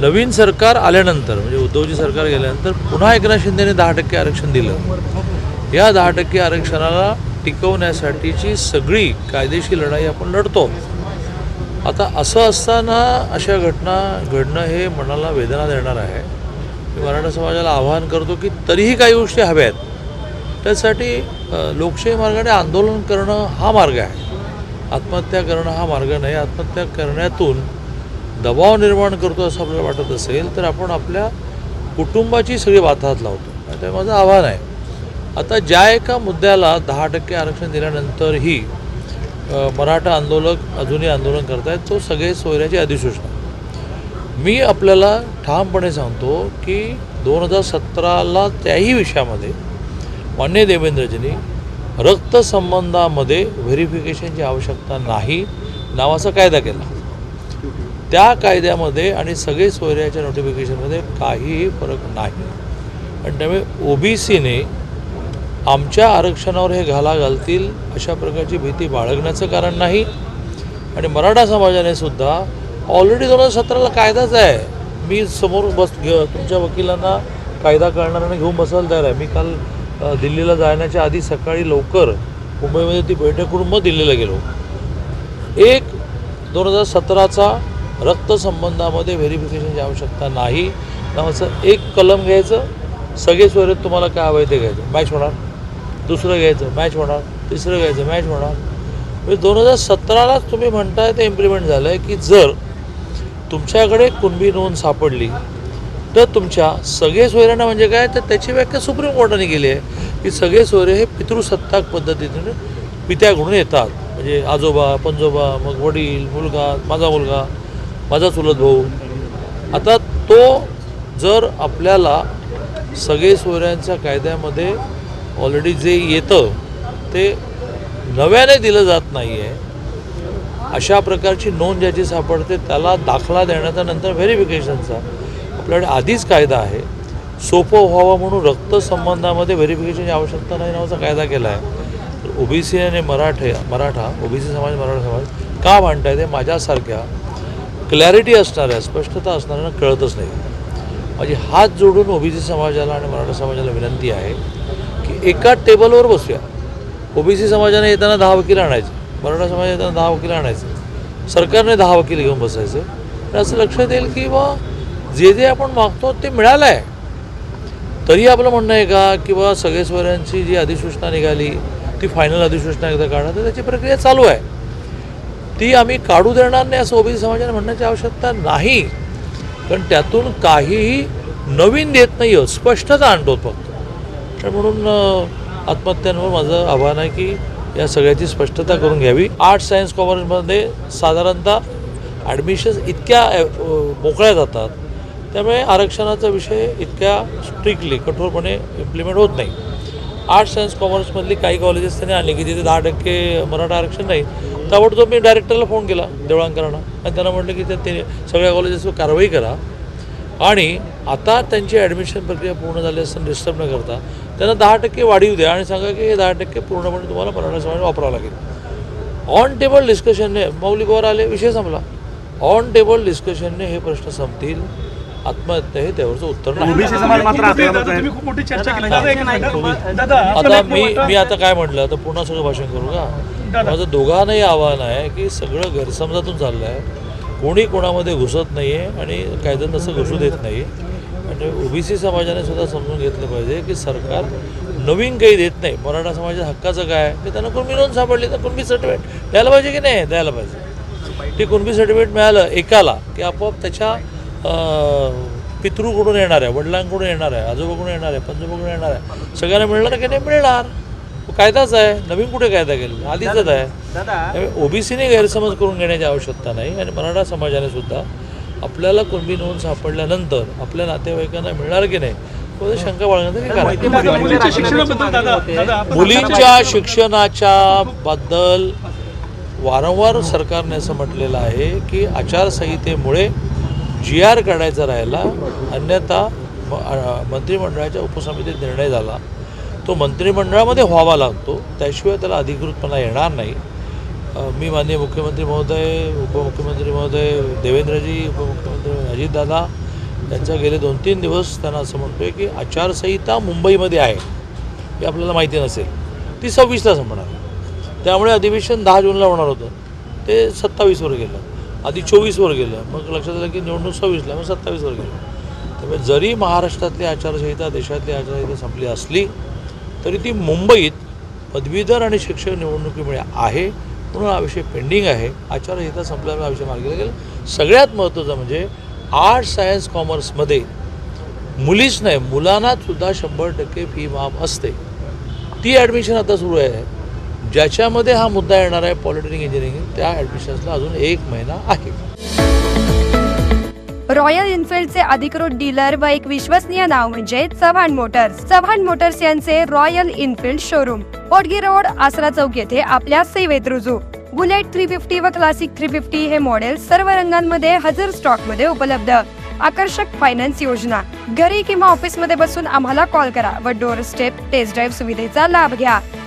नवीन सरकार आल्यानंतर म्हणजे उद्धवजी सरकार गेल्यानंतर पुन्हा एकनाथ शिंदेने दहा टक्के आरक्षण दिलं. या दहा टक्के आरक्षणाला टिकवण्यासाठीची सगळी कायदेशीर लढाई आपण लढतो. आता असं असताना अशा घटना घडणं हे मनाला वेदना देणार आहे. मी मराठा समाजाला आवाहन करतो की तरीही काही गोष्टी हव्या आहेत. त्यासाठी लोकशाही मार्गाने आंदोलन करणं हा मार्ग आहे. आत्महत्या करणं हा मार्ग नाही. आत्महत्या करण्यातून दबाव निर्माण करतो असं आपल्याला वाटत असेल तर आपण आपल्या कुटुंबाची सगळी बात लावतो. ते माझं आव्हान आहे. आता ज्या एका मुद्द्याला दहा टक्के आरक्षण दिल्यानंतरही मराठा आंदोलक अजूनही आंदोलन करतायत तो सगळे सोयऱ्याची अधिसूचना. मी आपल्याला ठामपणे सांगतो की दोन हजार सतराला त्याही विषयामध्ये मान्य देवेंद्रजींनी रक्तसंबंधामध्ये व्हेरिफिकेशनची आवश्यकता नाही नावाचा कायदा केला. त्या कायद्यामध्ये आणि सगळे सोयऱ्याच्या नोटिफिकेशनमध्ये काहीही फरक नाही. आणि त्यामुळे ओ बी सीने आमच्या आरक्षणावर हे घाला घालतील अशा प्रकारची भीती बाळगण्याचं कारण नाही. आणि मराठा समाजाने सुद्धा ऑलरेडी दोन हजार सतराला कायदाच आहे. मी समोर बस घे तुमच्या वकिलांना कायदा कळणाऱ्यांना घेऊन बसायला तयार आहे. मी काल दिल्लीला जाण्याच्या आधी सकाळी लवकर मुंबईमध्ये ती बैठक करून मग दिल्लीला गेलो. एक दोन हजार सतराचा रक्तसंबंधामध्ये व्हेरिफिकेशनची आवश्यकता नाही. नावाचं एक कलम घ्यायचं सगळे स्वरूप तुम्हाला काय हवं आहे ते घ्यायचं. मॅच होणार. दुसरं घ्यायचं मॅच होणार. तिसरं घ्यायचं मॅच होणार. म्हणजे दोन हजार सतरालाच तुम्ही म्हणताय ते इम्प्लिमेंट झालं आहे की जर तुमच्याकडे कुणबी नोंद सापडली तर तुमच्या सगळे सोयऱ्यांना म्हणजे काय? तर त्याची व्याख्या सुप्रीम कोर्टाने केली आहे की सगळे सोयरे हे पितृसत्ताक पद्धतीने पित्याकडून येतात. म्हणजे आजोबा पंजोबा मग वडील मुलगा माझा मुलगा माझा चुलत भाऊ. आता तो जर आपल्याला सगळे सोयऱ्यांच्या कायद्यामध्ये ऑलरेडी जे येतं ते नव्याने दिलं जात नाही आहे अशा प्रकारची नोंद ज्याची सापडते त्याला दाखला देण्याचा नंतर व्हेरिफिकेशनचा आपल्याकडे आधीच कायदा आहे. सोपं व्हावं म्हणून रक्तसंबंधामध्ये व्हेरिफिकेशनची आवश्यकता नाही नावाचा कायदा केला आहे तर ओबीसी आणि मराठे मराठा ओबीसी समाज मराठा समाज का म्हणताय ते माझ्यासारख्या क्लॅरिटी असणाऱ्या स्पष्टता असणाऱ्यांना कळतच नाही. माझी हात जोडून ओबीसी समाजाला आणि मराठा समाजाला विनंती आहे की एका टेबलवर बसूया. ओबीसी समाजाने येताना दहा वकील आणायचे मराठा समाज येताना दहा वकील आणायचे सरकारने दहा वकील घेऊन बसायचे. आणि असं लक्षात येईल की बा जे जे आपण मागतो ते मिळालं आहे तरी आपलं म्हणणं आहे का की बा सगळे स्वरांची जी अधिसूचना निघाली ती फायनल अधिसूचना एकदा काढणं तर त्याची प्रक्रिया चालू आहे. ती आम्ही काढू देणार नाही असं ओबीसी समाजाने म्हणण्याची आवश्यकता नाही. कारण त्यातून काहीही नवीन देत नाही आहोत स्पष्टता आणतो फक्त. तर म्हणून आत्महत्यांवर माझं आव्हान आहे की या सगळ्याची स्पष्टता करून घ्यावी. आर्ट्स सायन्स कॉमर्समध्ये साधारणतः ॲडमिशन्स इतक्या मोकळ्या जातात. त्यामुळे आरक्षणाचा विषय इतक्या स्ट्रिक्टली कठोरपणे इम्प्लिमेंट होत नाही. आर्ट्स सायन्स कॉमर्समधली काही कॉलेजेस त्यांनी आणली की तिथे दहा टक्के मराठा आरक्षण नाही ताबडतोब मी डायरेक्टरला फोन केला देवळांकरांना. आणि त्यांना म्हटलं की ते ते सगळ्या कॉलेजेसवर कारवाई करा. आणि आता त्यांची ॲडमिशन प्रक्रिया पूर्ण झाली असताना डिस्टर्ब न करता त्यांना दहा टक्के वाढीव द्या आणि सांगा की हे दहा टक्के पूर्णपणे तुम्हाला मराठा समाज वापरावं लागेल. ऑन टेबल डिस्कशनने मौलिक आले विषय संपला. ऑन टेबल डिस्कशनने हे प्रश्न संपतील. आत्महत्या हे त्यावरचं उत्तर नाही. ओबीसी समाज मात्र आक्रमक आहे तुम्ही खूप मोठी चर्चा केली. दादा एक मिनिट. दादा आता मी मी आता काय म्हटलं आता पुन्हा सगळं भाषण करू का. माझं दोघांनाही आव्हान आहे की सगळं गैरसमजातून चाललं आहे कोणी कोणामध्ये घुसत नाही आहे आणि कायद्यात तसं घुसू देत नाही आणि ओबीसी समाजाने सुद्धा समजून घेतलं पाहिजे की सरकार नवीन काही देत नाही. मराठा समाजाच्या हक्काचं काय आहे? की त्यांना कुणबी नोंद सापडली तर कुणबी सर्टिफिकेट द्यायला पाहिजे की नाही? द्यायला पाहिजे. ते कुणबी सर्टिफिकेट मिळालं एकाला की आपोआप त्याच्या पितृकडून येणार आहे वडिलांकडून येणार आहे आजोबाकडून येणार आहे पंजोबाकडून येणार आहे. सगळ्यांना मिळणार की नाही मिळणार? कायदाच आहे. नवीन कुठे कायदा केलेला आधीचच आहे. ओबीसीने गैरसमज करून घेण्याची आवश्यकता नाही आणि मराठा समाजाने सुद्धा आपल्याला कुणबी नोंद सापडल्यानंतर आपल्या नातेवाईकांना मिळणार की नाही शंका बाळगण्याचं मुलींच्या शिक्षणाच्या बद्दल वारंवार सरकारने असं म्हटलेलं आहे की आचारसंहितेमुळे जी आर काढायचा राहिला अन्यथा म- मंत्रिमंडळाच्या उपसमितीत निर्णय झाला. तो मंत्रिमंडळामध्ये व्हावा लागतो त्याशिवाय त्याला अधिकृतपणा येणार नाही. मी माननीय मुख्यमंत्री महोदय उपमुख्यमंत्री महोदय देवेंद्रजी उपमुख्यमंत्री अजितदादा त्यांचा गेले दोन तीन दिवस त्यांना असं म्हणतो आहे की आचारसंहिता मुंबईमध्ये आहे हे आपल्याला माहिती नसेल. ती सव्वीसला संपणार त्यामुळे अधिवेशन दहा जूनला होणार होतं. ते सत्तावीसवर गेलं. आधी चोवीसवर गेलं. मग लक्षात आलं की निवडणूक सव्वीसला मग सत्तावीसवर गेलं. त्यामुळे जरी महाराष्ट्रातली आचारसंहिता देशातली आचारसंहिता संपली असली तरी ती मुंबईत पदवीधर आणि शिक्षक निवडणुकीमुळे आहे. म्हणून हा विषय पेंडिंग आहे. आचारसंहिता संपल्यामुळे हा विषय मार्गी लागेल. सगळ्यात महत्त्वाचं म्हणजे आर्ट्स सायन्स कॉमर्समध्ये मुलीच नाही मुलांना सुद्धा शंभर टक्के फी माफ असते. ती ॲडमिशन आता सुरू आहे. ज्याच्यामध्ये हा मुद्दा येणार आहे पॉलिटेक्निक इंजिनिअरिंग त्या ॲडमिशन्सला अजून एक महिना आहे. रॉयल एन्फिल्डचे अधिकृत डीलर व एक विश्वसनीय नाव म्हणजे चव्हाण मोटर्स. चव्हाण मोटर्स यांचे Royal Enfield showroom Potgi road Asara चौक येथे आपल्या सेवेत रुजू. बुलेट थ्री फिफ्टी व क्लासिक थ्री फिफ्टी हे मॉडेल सर्व रंगांमध्ये हजर स्टॉकमध्ये उपलब्ध. आकर्षक फायनान्स योजना. घरी किंवा ऑफिसमध्ये बसून आम्हाला कॉल करा व डोर स्टेप टेस्ट ड्राईव्ह सुविधेचा लाभ घ्या.